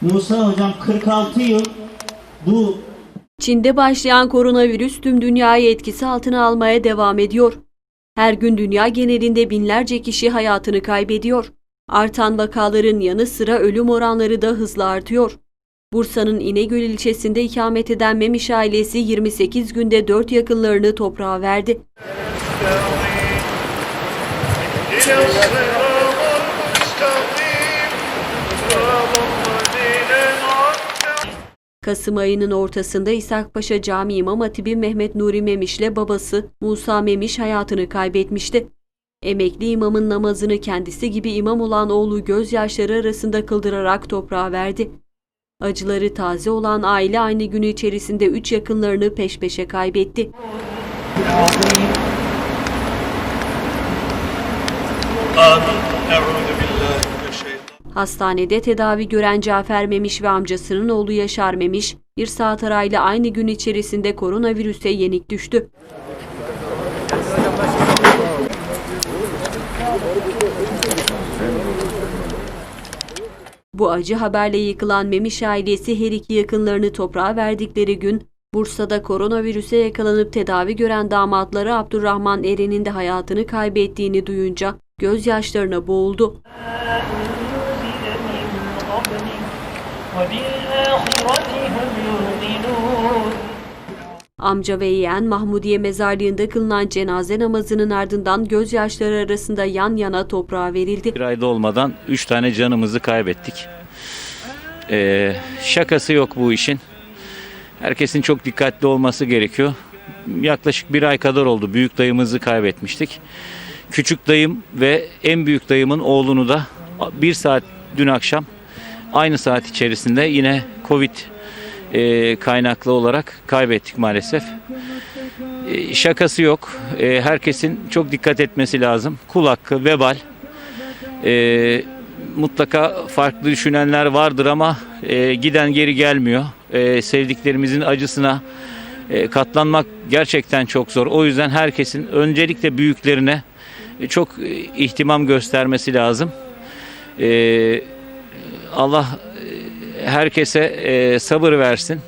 Musa hocam 46 yıl bu Çin'de başlayan koronavirüs tüm dünyayı etkisi altına almaya devam ediyor. Her gün dünya genelinde binlerce kişi hayatını kaybediyor. Artan vakaların yanı sıra ölüm oranları da hızla artıyor. Bursa'nın İnegöl ilçesinde ikamet eden Memiş ailesi 28 günde 4 yakınlarını toprağa verdi. Kasım ayının ortasında İshakpaşa Camii İmam Hatibi Mehmet Nuri Memiş'le babası Musa Memiş hayatını kaybetmişti. Emekli imamın namazını kendisi gibi imam olan oğlu gözyaşları arasında kıldırarak toprağa verdi. Acıları taze olan aile aynı günü içerisinde üç yakınlarını peş peşe kaybetti. Amin. Hastanede tedavi gören Cafer Memiş ve amcasının oğlu Yaşar Memiş, bir saat arayla aynı gün içerisinde koronavirüse yenik düştü. Bu acı haberle yıkılan Memiş ailesi her iki yakınlarını toprağa verdikleri gün, Bursa'da koronavirüse yakalanıp tedavi gören damatları Abdurrahman Eren'in de hayatını kaybettiğini duyunca gözyaşlarına boğuldu. Amca ve yeğen Mahmudiye mezarlığında kılınan cenaze namazının ardından gözyaşları arasında yan yana toprağa verildi. Bir ayda olmadan 3 tane canımızı kaybettik. Ee, şakası yok bu işin. Herkesin çok dikkatli olması gerekiyor. Yaklaşık bir ay kadar oldu. Büyük dayımızı kaybetmiştik. Küçük dayım ve en büyük dayımın oğlunu da bir saat dün akşam aynı saat içerisinde yine Covid e, kaynaklı olarak kaybettik maalesef. E, şakası yok. E, herkesin çok dikkat etmesi lazım. Kul hakkı, vebal. E, mutlaka farklı düşünenler vardır ama e, giden geri gelmiyor. E, sevdiklerimizin acısına e, katlanmak gerçekten çok zor. O yüzden herkesin öncelikle büyüklerine e, çok e, ihtimam göstermesi lazım. E, Allah e, herkese e, sabır versin.